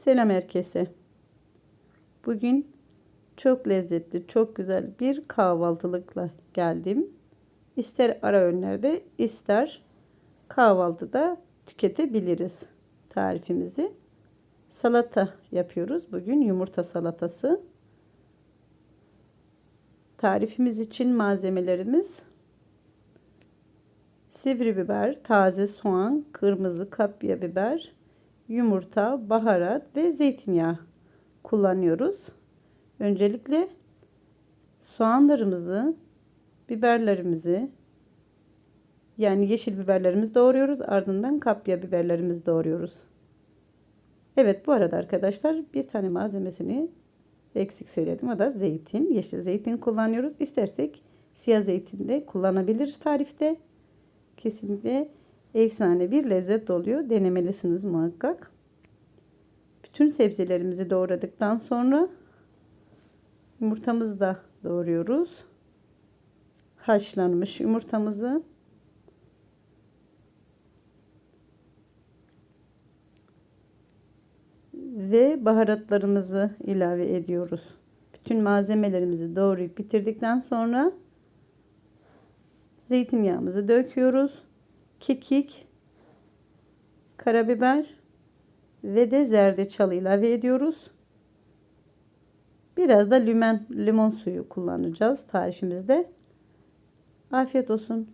Selam herkese. Bugün çok lezzetli, çok güzel bir kahvaltılıkla geldim. İster ara öğünlerde, ister kahvaltıda tüketebiliriz tarifimizi. Salata yapıyoruz. Bugün yumurta salatası. Tarifimiz için malzemelerimiz sivri biber, taze soğan, kırmızı kapya biber, yumurta, baharat ve zeytinyağı kullanıyoruz. Öncelikle soğanlarımızı, biberlerimizi yani yeşil biberlerimizi doğruyoruz. Ardından kapya biberlerimizi doğruyoruz. Evet bu arada arkadaşlar bir tane malzemesini eksik söyledim. O da zeytin. Yeşil zeytin kullanıyoruz. İstersek siyah zeytin de kullanabiliriz tarifte. Kesinlikle efsane bir lezzet oluyor. Denemelisiniz muhakkak. Bütün sebzelerimizi doğradıktan sonra yumurtamızı da doğruyoruz. Haşlanmış yumurtamızı ve baharatlarımızı ilave ediyoruz. Bütün malzemelerimizi doğrayıp bitirdikten sonra zeytinyağımızı döküyoruz. Kekik, karabiber ve de zerdeçal ilave ediyoruz. Biraz da limon, limon suyu kullanacağız tarifimizde. Afiyet olsun.